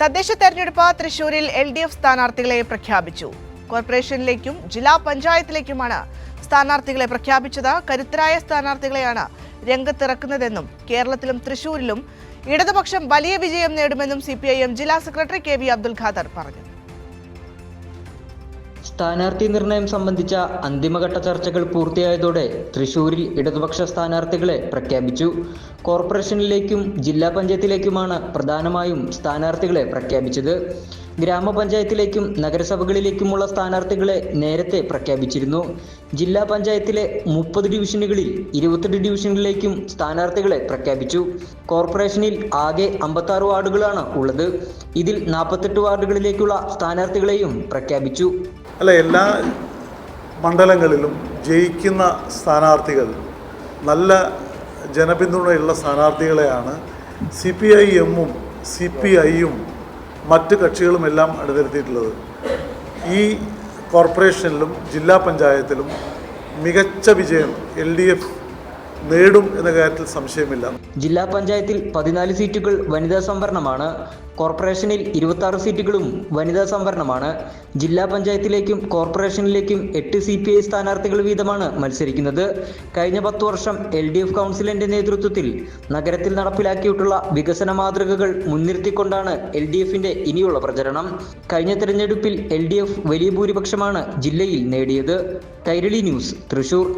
തദ്ദേശ തെരഞ്ഞെടുപ്പ് തൃശൂരിൽ എൽ ഡി എഫ് സ്ഥാനാർത്ഥികളെ പ്രഖ്യാപിച്ചു. കോർപ്പറേഷനിലേക്കും ജില്ലാ പഞ്ചായത്തിലേക്കുമാണ് സ്ഥാനാർത്ഥികളെ പ്രഖ്യാപിച്ചത്. കരുത്തരായ സ്ഥാനാർത്ഥികളെയാണ് രംഗത്തിറക്കുന്നതെന്നും കേരളത്തിലും തൃശൂരിലും ഇടതുപക്ഷം വലിയ വിജയം നേടുമെന്നും സി ജില്ലാ secretary K V Abdul Khader പറഞ്ഞു. സ്ഥാനാർത്ഥി നിർണയം സംബന്ധിച്ച അന്തിമഘട്ട ചർച്ചകൾ പൂർത്തിയായതോടെ തൃശൂരിൽ ഇടതുപക്ഷ സ്ഥാനാർത്ഥികളെ പ്രഖ്യാപിച്ചു. കോർപ്പറേഷനിലേക്കും ജില്ലാ പഞ്ചായത്തിലേക്കുമാണ് പ്രധാനമായും സ്ഥാനാർത്ഥികളെ പ്രഖ്യാപിച്ചത്. ഗ്രാമപഞ്ചായത്തിലേക്കും നഗരസഭകളിലേക്കുമുള്ള സ്ഥാനാർത്ഥികളെ നേരത്തെ പ്രഖ്യാപിച്ചിരുന്നു. ജില്ലാ പഞ്ചായത്തിലെ മുപ്പത് ഡിവിഷനുകളിൽ ഇരുപത്തെട്ട് ഡിവിഷനുകളിലേക്കും സ്ഥാനാർത്ഥികളെ പ്രഖ്യാപിച്ചു. കോർപ്പറേഷനിൽ ആകെ അമ്പത്താറ് വാർഡുകളാണ് ഉള്ളത്. ഇതിൽ നാൽപ്പത്തെട്ട് വാർഡുകളിലേക്കുള്ള സ്ഥാനാർത്ഥികളെയും പ്രഖ്യാപിച്ചു. അല്ല എല്ലാ മണ്ഡലങ്ങളിലും ജയിക്കുന്ന സ്ഥാനാർത്ഥികൾ നല്ല ജനപിന്തുണയുള്ള സ്ഥാനാർത്ഥികളെയാണ് സി പി ഐ എമ്മും സി പി ഐയും മറ്റ് കക്ഷികളുമെല്ലാം അണിനിരത്തിയിട്ടുള്ളത്. ഈ കോർപ്പറേഷനിലും ജില്ലാ പഞ്ചായത്തിലും മികച്ച വിജയം എൽ ഡി എഫ് നേടും എന്ന കാര്യത്തിൽ സംശയമില്ല. ജില്ലാ പഞ്ചായത്തിൽ പതിനാല് സീറ്റുകൾ വനിതാ സംവരണമാണ്. കോർപ്പറേഷനിൽ ഇരുപത്തി ആറ് സീറ്റുകളും വനിതാ സംവരണമാണ്. ജില്ലാ പഞ്ചായത്തിലേക്കും കോർപ്പറേഷനിലേക്കും എട്ട് സി പി ഐ സ്ഥാനാർത്ഥികൾ വീതമാണ് മത്സരിക്കുന്നത്. കഴിഞ്ഞ പത്ത് വർഷം എൽ ഡി എഫ് കൗൺസിലിന്റെ നേതൃത്വത്തിൽ നഗരത്തിൽ നടപ്പിലാക്കിയിട്ടുള്ള വികസന മാതൃകകൾ മുൻനിർത്തിക്കൊണ്ടാണ് എൽ ഡി എഫിന്റെ ഇനിയുള്ള പ്രചരണം. കഴിഞ്ഞ തെരഞ്ഞെടുപ്പിൽ എൽ ഡി എഫ് വലിയ ഭൂരിപക്ഷമാണ് ജില്ലയിൽ നേടിയത്. കൈരളി ന്യൂസ് തൃശൂർ.